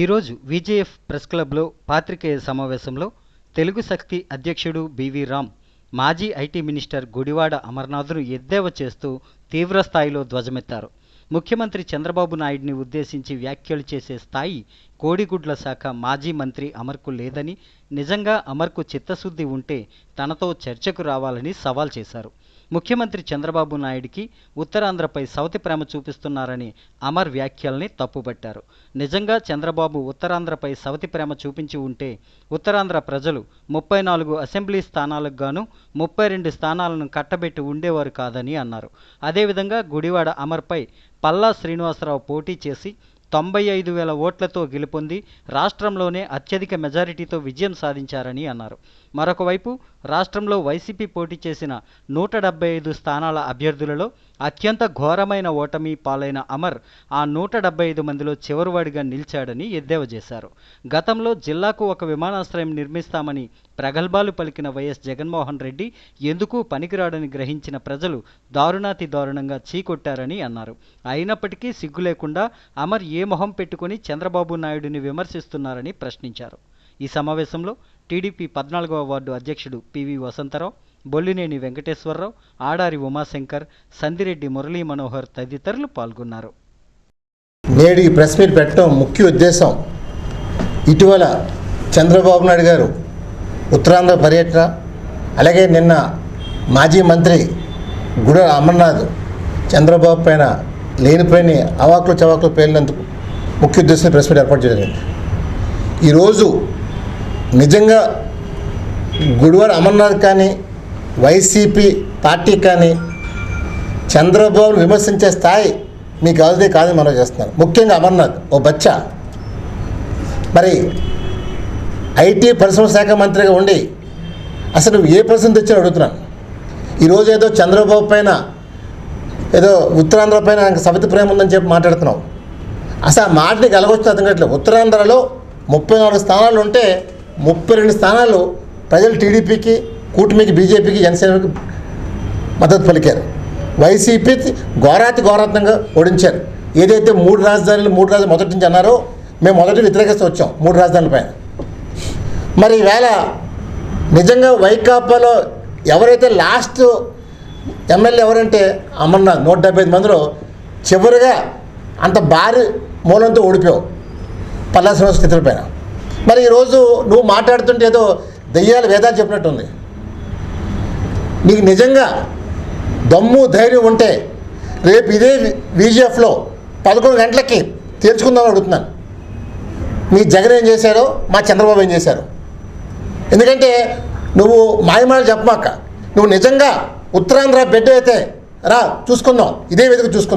ఈరోజు VJF press క్లబ్లో పాత్రికేయ సమావేశంలో తెలుగు శక్తి అధ్యక్షుడు బివి రామ్ మాజీ ఐటీ మినిస్టర్ గుడివాడ అమర్నాథ్ను ఎద్దేవా చేస్తూ తీవ్రస్థాయిలో ధ్వజమెత్తారు. ముఖ్యమంత్రి చంద్రబాబు నాయుడిని ఉద్దేశించి వ్యాఖ్యలు చేసే స్థాయి కోడిగుడ్ల శాఖ మాజీ మంత్రి అమర్కు లేదని నిజంగా అమర్కు చిత్తశుద్ధి ఉంటే తనతో చర్చకు రావాలని సవాల్ చేశారు. ముఖ్యమంత్రి చంద్రబాబు నాయుడికి ఉత్తరాంధ్రపై సవతి ప్రేమ చూపిస్తున్నారని అమర్ వ్యాఖ్యల్ని తప్పుపట్టారు నిజంగా చంద్రబాబు ఉత్తరాంధ్రపై సవతి ప్రేమ చూపించి ఉంటే ఉత్తరాంధ్ర ప్రజలు ముప్పై నాలుగు అసెంబ్లీ స్థానాలకు గాను ముప్పై రెండు స్థానాలను కట్టబెట్టి ఉండేవారు కాదని అన్నారు. అదేవిధంగా గుడివాడ అమర్పై పల్లా శ్రీనివాసరావు పోటీ చేసి తొంభై ఐదు వేల ఓట్లతో గెలుపొంది రాష్ట్రంలోనే అత్యధిక మెజారిటీతో విజయం సాధించారని అన్నారు. మరొకవైపు రాష్ట్రంలో వైసీపీ పోటీ చేసిన నూట డెబ్బై ఐదు స్థానాల అభ్యర్థులలో అత్యంత ఘోరమైన ఓటమి పాలైన అమర్ ఆ నూట డెబ్బై ఐదు మందిలో చివరివాడిగా నిలిచాడని ఎద్దేవా చేశారు. గతంలో జిల్లాకు ఒక విమానాశ్రయం నిర్మిస్తామని ప్రగల్భాలు పలికిన వైఎస్ జగన్మోహన్ రెడ్డి ఎందుకు పనికిరాడని గ్రహించిన ప్రజలు దారుణాతి దారుణంగా చీకొట్టారని అన్నారు. అయినప్పటికీ సిగ్గు లేకుండా అమర్ ఏ మొహం పెట్టుకుని చంద్రబాబు నాయుడిని విమర్శిస్తున్నారని ప్రశ్నించారు. ఈ సమావేశంలో టీడీపీ పద్నాలుగవ వార్డు అధ్యక్షుడు పివి వసంతరావు బొల్లినేని వెంకటేశ్వరరావు ఆడారి ఉమాశంకర్ సందిరెడ్డి మురళీ మనోహర్ తదితరులు పాల్గొన్నారు. నేడు ఈ ప్రెస్ మీట్ పెట్టడం ముఖ్య ఉద్దేశం. ఇటీవల చంద్రబాబు నాయుడు గారు ఉత్తరాంధ్ర పర్యటన అలాగే నిన్న మాజీ మంత్రి గుడ అమర్నాథ్ చంద్రబాబు పైన లేనిపోయిన అవాకులు చవాకులు పేలినందుకు ముఖ్య ఉద్దేశం ప్రెస్ మీట్ ఏర్పాటు చేయడం ఈరోజు నిజంగా గుడివాడ అమర్నాథ్ కానీ వైసీపీ పార్టీ కానీ చంద్రబాబును విమర్శించే స్థాయి మీకు కాదే కాదని మనం చేస్తున్నాను ముఖ్యంగా అమర్నాథ్ ఓ బచ్చా. మరి ఐటీ పరిశ్రమ శాఖ మంత్రిగా ఉండి అసలు ఏ ప్రశ్న తెచ్చి అడుగుతున్నాను. ఈరోజు ఏదో చంద్రబాబు పైన ఏదో ఉత్తరాంధ్ర పైన నాకు సవిత ప్రేమ ఉందని చెప్పి మాట్లాడుతున్నావు. అసలు ఆ మాట ఎలాగొచ్చింది అర్థం కావట్లేదు. ఉత్తరాంధ్రలో ముప్పై నాలుగు స్థానాలు ఉంటే ముప్పై రెండు స్థానాలు ప్రజలు టీడీపీకి కూటమికి బీజేపీకి జనసేనకి మద్దతు పలికారు. వైసీపీ ఘోరాతి ఘోరాత్మకంగా ఓడించారు. ఏదైతే మూడు రాజధానులు మూడు రాజధానులు మొదటి నుంచి అన్నారో మేము మొదటి వ్యతిరేకిస్తూ వచ్చాం మూడు రాజధానులపైన మరి ఈవేళ నిజంగా వైకాపాలో ఎవరైతే లాస్ట్ ఎమ్మెల్యే ఎవరంటే అమర్నాథ్ నూట డెబ్బై ఐదు మందిలో చివరిగా అంత భారీ మూలంతో ఓడిపోయావు పల్లా శ్రీనివాస స్థితుల పైన. మరి ఈరోజు నువ్వు మాట్లాడుతుంటే ఏదో దెయ్యాలు వేదాలు చెప్పినట్టుంది. నీకు నిజంగా దమ్ము ధైర్యం ఉంటే రేపు ఇదే విజిఎఫ్లో పదకొండు గంటలకి తీర్చుకుందామని అడుగుతున్నాను. మీ జగన్ ఏం చేశారో మా చంద్రబాబు ఏం చేశారు. ఎందుకంటే నువ్వు మాయమాలు చెప్పమాక. నువ్వు నిజంగా ఉత్తరాంధ్ర బిడ్డ అయితే రా చూసుకుందాం. ఇదే విధంగా చూసుకుందాం.